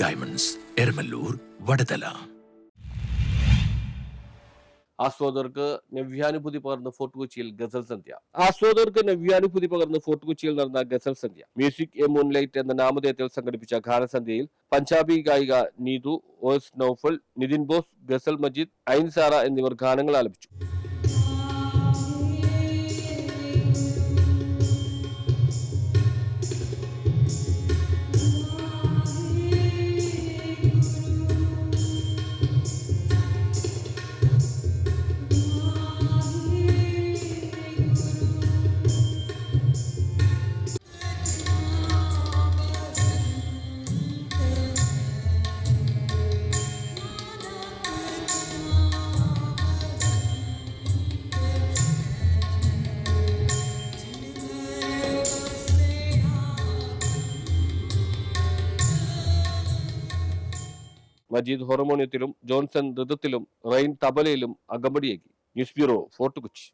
Diamonds Eramalloor Vadathala ആസ്വാദകർക്ക് നവ്യാനുഭൂതി പകർന്ന് fort കൊച്ചിയിൽ ഗസൽ സന്ധ്യ. ആസ്വാദകർക്ക് നവ്യാനുഭൂതി പകർന്ന് ഫോർട്ട് കൊച്ചിയിൽ നടന്ന ഗസൽ സന്ധ്യ. മ്യൂസിക് എ മൂൺലൈറ്റ് എന്ന നാമധേയത്തിൽ സംഘടിപ്പിച്ച ഗാനസന്ധ്യയിൽ പഞ്ചാബി ഗായിക നീതു എസ് നൌഫൽ നിതിൻ ബോസ് ഗസൽ മജീദ് ഐൻസാറ എന്നിവർ ഗാനങ്ങൾ ആലപിച്ചു. മജീദ് ഹോർമോണിയത്തിലും ജോൺസൺ ഋതത്തിലും റെയിൻ തബലയിലും അകമ്പടിയേകി. News bureau Fort Kochi.